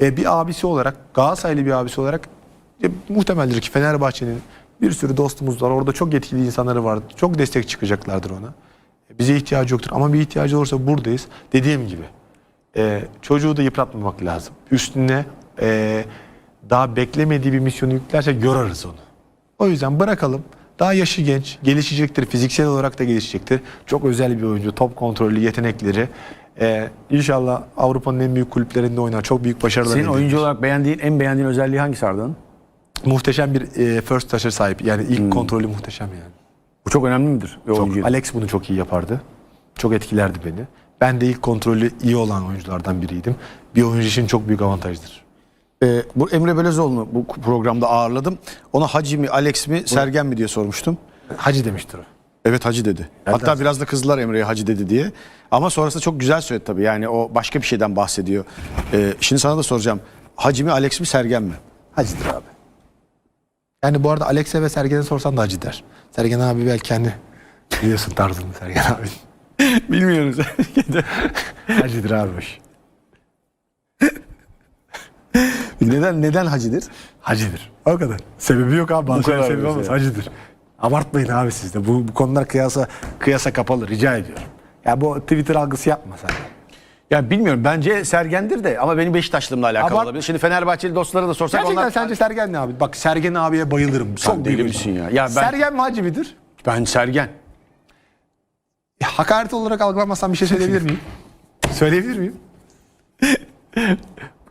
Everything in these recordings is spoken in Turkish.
E, bir abisi olarak, Galatasaraylı bir abisi olarak e, muhtemeldir ki Fenerbahçe'nin bir sürü dostumuz var. Orada çok yetkili insanları var. Çok destek çıkacaklardır ona. E, Bize ihtiyacı yoktur ama bir ihtiyacı olursa buradayız. Dediğim gibi e, çocuğu da yıpratmamak lazım. Üstüne e, daha beklemediği bir misyonu yüklerse yorarız onu. O yüzden bırakalım. Daha yaşı genç, gelişecektir. Fiziksel olarak da gelişecektir. Çok özel bir oyuncu, top kontrollü, yetenekleri. Ee, inşallah Avrupa'nın en büyük kulüplerinde oynar. Çok büyük başarılar Senin elde oyuncu eder. olarak beğendiğin, en beğendiğin özelliği hangisi Arda'nın? Muhteşem bir e, first touch'a sahip. Yani ilk kontrolü muhteşem yani. Bu çok önemli midir? Bir Çok, oyuncu. Alex bunu çok iyi yapardı. Çok etkilerdi beni. Ben de ilk kontrolü iyi olan oyunculardan biriydim. Bir oyuncu için çok büyük avantajdır. Ee, bu Emre Belözoğlu'nu bu programda ağırladım. Ona Hacı mi, Alex mi, Sergen mi diye sormuştum. Hacı demiştir o. Evet Hacı dedi. Hatta biraz da kızdılar Emre'ye Hacı dedi diye. Ama sonrasında çok güzel söyledi tabii. Yani o başka bir şeyden bahsediyor. Ee, şimdi sana da soracağım. Hacı mi, Alex mi, Sergen mi? Hacı'dır abi. Yani bu arada Alex'e ve Sergen'e sorsan da Hacı der. Sergen abi belki kendi biliyorsun tarzını Sergen abi. Bilmiyoruz. Hacı'dır abi. bu neden neden Hacı'dır? Hacı'dır. O kadar. Sebebi yok abi. Başka kadar sebebi olmaz. Hacı'dır. Abartmayın abi siz de. Bu, bu konular kıyasa, kıyasa kapalı. Rica ediyorum. Ya bu Twitter algısı yapma sen. Ya bilmiyorum bence Sergen'dir de ama benim Beşiktaşlılığımla alakalı Abart- olabilir. Şimdi Fenerbahçeli dostlara da sorsak Gerçekten onlar... sence Sergen ne abi? Bak Sergen abiye bayılırım. Sen Çok deli büyük misin ya? Ya ben- Sergen mi Hacı mıdır? Ben Sergen. Ya, hakaret olarak algılamazsam bir şey söyleyebilir miyim? Söyleyebilir miyim?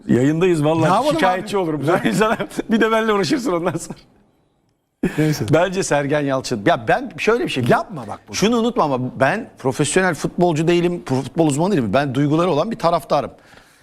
Yayındayız Ne vallahi yapalım şikayetçi abi? olurum. Sen bir de benimle uğraşırsın ondan sonra. Neyse. Bence Sergen Yalçın. Ya ben şöyle bir şey. Yapma bak bunu. Şunu unutma ama ben profesyonel futbolcu değilim, futbol uzmanı değilim. Ben duyguları olan bir taraftarım.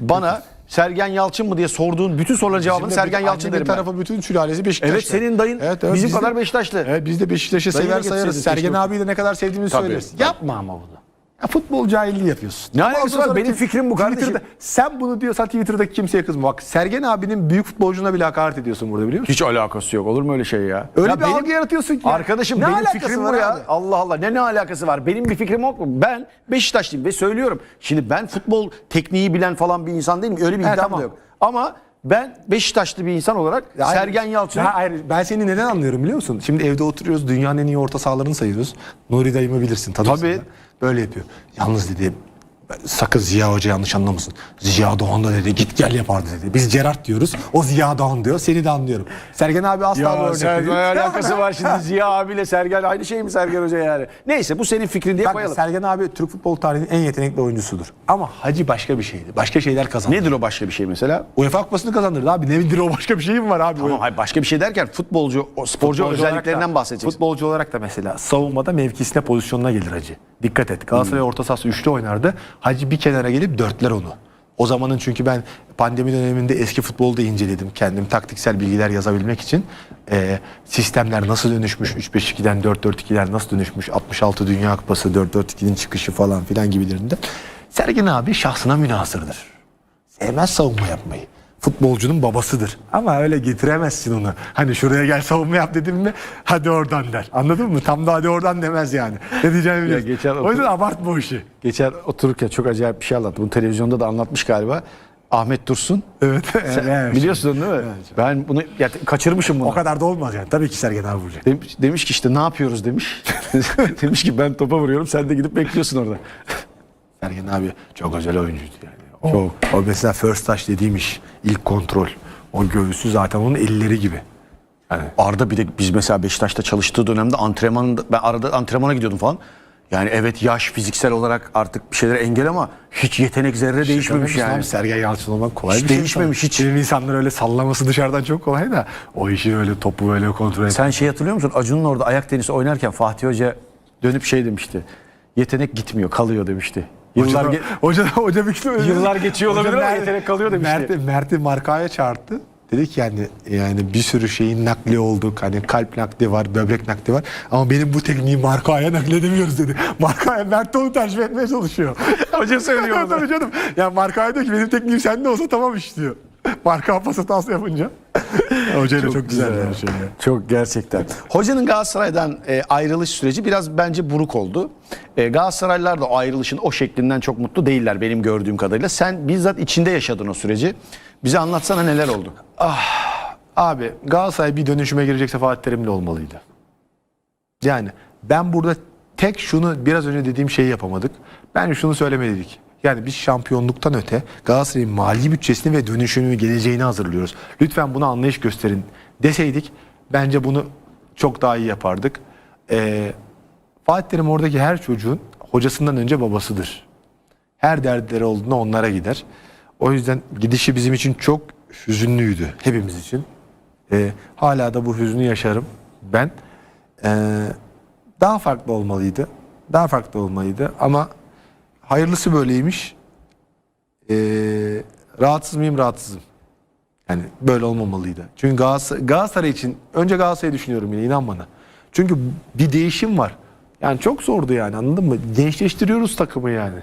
Bana Sergen Yalçın mı diye sorduğun bütün soruların cevabını Bizim de Sergen bir- Yalçın annemin derim ben. tarafı bütün sülalesi Beşiktaşlı. Evet senin dayın bizim biz de- kadar Beşiktaşlı. Evet biz de Beşiktaş'ı sever sayarız. Sergen abiyi de ne kadar sevdiğimizi Tabii, söyleriz. tabii. Yapma ama bunu. Ya futbol cahilliği yapıyorsun. Ne alakası var? Benim fikrim bu kardeşim. Twitter'da, sen bunu diyorsan Twitter'daki kimseye kızma. Bak Sergen abinin büyük futbolcuna bile hakaret ediyorsun burada biliyor musun? Hiç alakası yok. Olur mu öyle şey ya? Öyle Ya bir algı yaratıyorsun ki. Arkadaşım Ne benim fikrim bu ya. abi? Allah Allah ne ne alakası var? Benim bir fikrim yok mu? Ben Beşiktaşlıyım ve söylüyorum. Şimdi ben futbol tekniği bilen falan bir insan değilim. Öyle bir iddiam tamam. da yok. Ama ben Beşiktaşlı bir insan olarak Ya. Sergen Yalçın Ya hayır, ben seni neden anlıyorum biliyor musun? Şimdi evde oturuyoruz dünyanın en iyi orta sahalarını sayıyoruz. Nuri dayımı bilirsin Tabii. da. Böyle yapıyor. Yalnız dedi sakın Ziya Hoca yanlış anlamasın. Ziya Doğan da dedi git gel yapardı dedi. Biz Gerard diyoruz. O Ziya Doğan diyor. Seni de anlıyorum. Sergen abi asla bu Ya örnek Sergen değil. alakası var şimdi Ziya abiyle Sergen aynı şey mi Sergen Hoca yani? Neyse bu senin fikrin diye Bak, koyalım. Sergen abi Türk futbol tarihinin en yetenekli oyuncusudur. Ama Hacı başka bir şeydi. Başka şeyler kazandı. Nedir o başka bir şey mesela? UEFA kupasını kazandırdı abi. Nedir o başka bir şey mi var abi? Tamam hayır başka bir şey derken futbolcu, o sporcu Futbolcu özelliklerinden da- bahsedeceksin. Futbolcu olarak da mesela savunmada mevkisine pozisyonuna gelir Hacı. Dikkat et. Galatasaray orta sahası üçlü oynardı. Hacı bir kenara gelip dörtler onu. O zamanın çünkü ben pandemi döneminde eski futbolda inceledim. Kendim taktiksel bilgiler yazabilmek için. Ee, sistemler nasıl dönüşmüş? 3-5-2'den 4-4-2'ler nasıl dönüşmüş? 66 Dünya Kupası 4-4-2'nin çıkışı falan filan gibilerinde. Sergen abi şahsına münasırdır. Sevmez savunma yapmayı. Futbolcunun babasıdır. Ama öyle getiremezsin onu. Hani şuraya gel savunma yap dedim mi hadi oradan der. Anladın mı? Tam da hadi oradan demez yani. Ne diyeceğimi biliyorsun. geçen o yüzden abartma o işi. Geçen otururken çok acayip bir şey anlattı. Bunu televizyonda da anlatmış galiba. Ahmet Dursun. Evet. Evet. biliyorsun değil mi? Ben bunu ya, kaçırmışım bunu. O kadar da olmaz yani. Tabii ki Sergen abi vuracak. Demiş, demiş ki işte ne yapıyoruz demiş. demiş ki ben topa vuruyorum sen de gidip bekliyorsun orada. Sergen abi çok özel oyuncuydu yani. O, o mesela first touch dediğim iş. ilk kontrol. O göğüsü zaten onun elleri gibi. Yani Arda bir de biz mesela Beşiktaş'ta çalıştığı dönemde antrenman ben arada antrenmana gidiyordum falan. Yani evet yaş fiziksel olarak artık bir şeylere engel ama hiç yetenek zerre değişmemiş Görmemiş yani. abi, Sergen Yalçın olmak kolay Hiç bir şey. değişmemiş, hiç. Benim insanlar öyle sallaması dışarıdan çok kolay da o işi öyle topu böyle kontrol et. Sen şey hatırlıyor musun? Acun'un orada ayak tenisi oynarken Fatih Hoca dönüp şey demişti. Yetenek gitmiyor kalıyor demişti. Yıllar hoca, hoca, hoca bir şey Yıllar geçiyor olabilir ama Mert- yetenek kalıyor demişti. Mert'i, Mert'i markaya çağırdı. Dedi ki yani yani bir sürü şeyin nakli olduk. Hani kalp nakli var, böbrek nakli var. Ama benim bu tekniği markaya nakledemiyoruz dedi. Markaya Mert de onu tercih etmeye çalışıyor. Hoca söylüyor onu. Tabii canım. Ya markaya diyor ki benim tekniğim sende olsa tamam iş diyor. Marka pas hatası yapınca. Hocayla çok, güzel, güzel bir şey ya. Çok gerçekten. Hocanın Galatasaray'dan e, ayrılış süreci biraz bence buruk oldu. E, Galatasaraylılar da o ayrılışın o şeklinden çok mutlu değiller benim gördüğüm kadarıyla. Sen bizzat içinde yaşadın o süreci. Bize anlatsana neler oldu? Abi Galatasaray bir dönüşüme girecekse Fatih Terim'le olmalıydı. Yani ben burada tek şunu biraz önce dediğim şeyi yapamadık. Ben şunu söylemeliydik. Yani biz şampiyonluktan öte Galatasaray'ın mali bütçesini ve dönüşümünü geleceğini hazırlıyoruz. Lütfen buna anlayış gösterin deseydik bence bunu çok daha iyi yapardık. Ee, Fatih Terim oradaki her çocuğun hocasından önce babasıdır. Her dertleri olduğunda onlara gider. O yüzden gidişi bizim için çok hüzünlüydü hepimiz için. Ee, hala da bu hüznü yaşarım ben. Ee, daha farklı olmalıydı. Daha farklı olmalıydı ama hayırlısı böyleymiş. Ee, rahatsız mıyım? Rahatsızım. Yani böyle olmamalıydı. Çünkü Galatasaray, Galatasaray için önce Galatasaray'ı düşünüyorum yine inan bana. Çünkü bir değişim var. Yani çok zordu yani anladın mı? Gençleştiriyoruz takımı yani.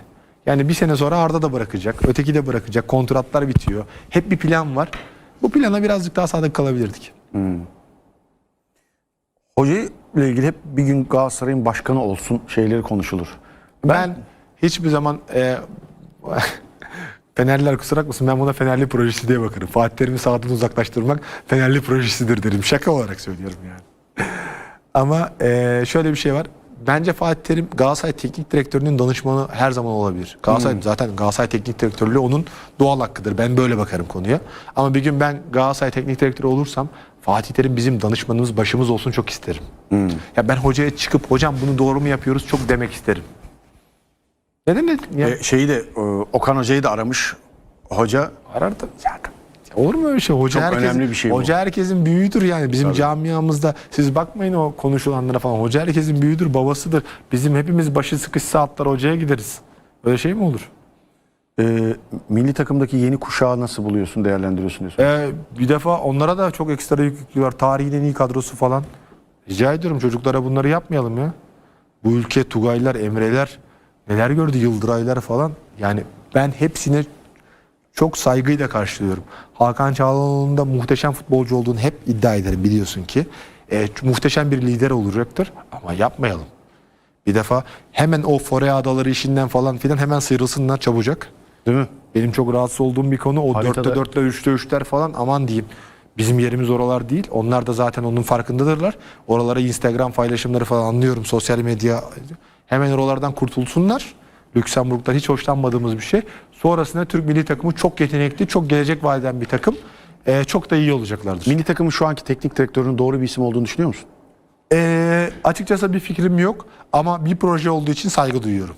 Yani bir sene sonra Arda da bırakacak, öteki de bırakacak, kontratlar bitiyor. Hep bir plan var. Bu plana birazcık daha sadık kalabilirdik. Hoca ile ilgili hep bir gün Galatasaray'ın başkanı olsun şeyleri konuşulur. Ben, hiçbir zaman e, Fenerliler kusura bakmasın ben buna Fenerli projesi diye bakarım. Fatih Terim'i sahadan uzaklaştırmak Fenerli projesidir derim. Şaka olarak söylüyorum yani. Ama e, şöyle bir şey var. Bence Fatih Terim Galatasaray Teknik Direktörü'nün danışmanı her zaman olabilir. Galatasaray zaten Galatasaray Teknik Direktörlüğü onun doğal hakkıdır. Ben böyle bakarım konuya. Ama bir gün ben Galatasaray Teknik Direktörü olursam Fatih Terim bizim danışmanımız, başımız olsun çok isterim. Ya ben hocaya çıkıp hocam bunu doğru mu yapıyoruz çok demek isterim. Neden dedim ya? E, şeyi de e, Okan Hoca'yı da aramış. Hoca Arar da ya, olur mu öyle şey? Hoca Çok herkesin, önemli bir şey bu. Hoca herkesin büyüğüdür yani. Bizim camiamızda siz bakmayın o konuşulanlara falan. Hoca herkesin büyüğüdür, babasıdır. Bizim hepimiz başı sıkışsa atlar hocaya gideriz. Öyle şey mi olur? e, milli takımdaki yeni kuşağı nasıl buluyorsun, değerlendiriyorsun diyorsun. Ee, bir defa onlara da çok ekstra yük yüklüyorlar. Tarihin en iyi kadrosu falan. Rica ediyorum çocuklara bunları yapmayalım ya. Bu ülke Tugaylar, Emreler neler gördü Yıldıraylar falan. Yani ben hepsine çok saygıyla karşılıyorum. Hakan Çağlanoğlu'nun da muhteşem futbolcu olduğunu hep iddia ederim biliyorsun ki. Ee, muhteşem bir lider olacaktır ama yapmayalım. Bir defa hemen o Fore Adaları işinden falan filan hemen sıyrılsınlar çabucak. Değil mi? Benim çok rahatsız olduğum bir konu o Haritada- 4'te 4'te 3'te 3'ler falan aman diyeyim. Bizim yerimiz oralar değil. Onlar da zaten onun farkındadırlar. Oralara Instagram paylaşımları falan anlıyorum. Sosyal medya. Hemen oralardan kurtulsunlar. Lüksemburg'dan hiç hoşlanmadığımız bir şey. Sonrasında Türk milli takımı çok yetenekli, çok gelecek vadeden bir takım. Ee, çok da iyi olacaklardır. Milli takımın şu anki teknik direktörünün doğru bir isim olduğunu düşünüyor musun? Ee, açıkçası bir fikrim yok ama bir proje olduğu için saygı duyuyorum.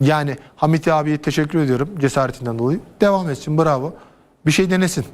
Yani Hamit abiye teşekkür ediyorum cesaretinden dolayı. Devam etsin bravo. Bir şey denesin.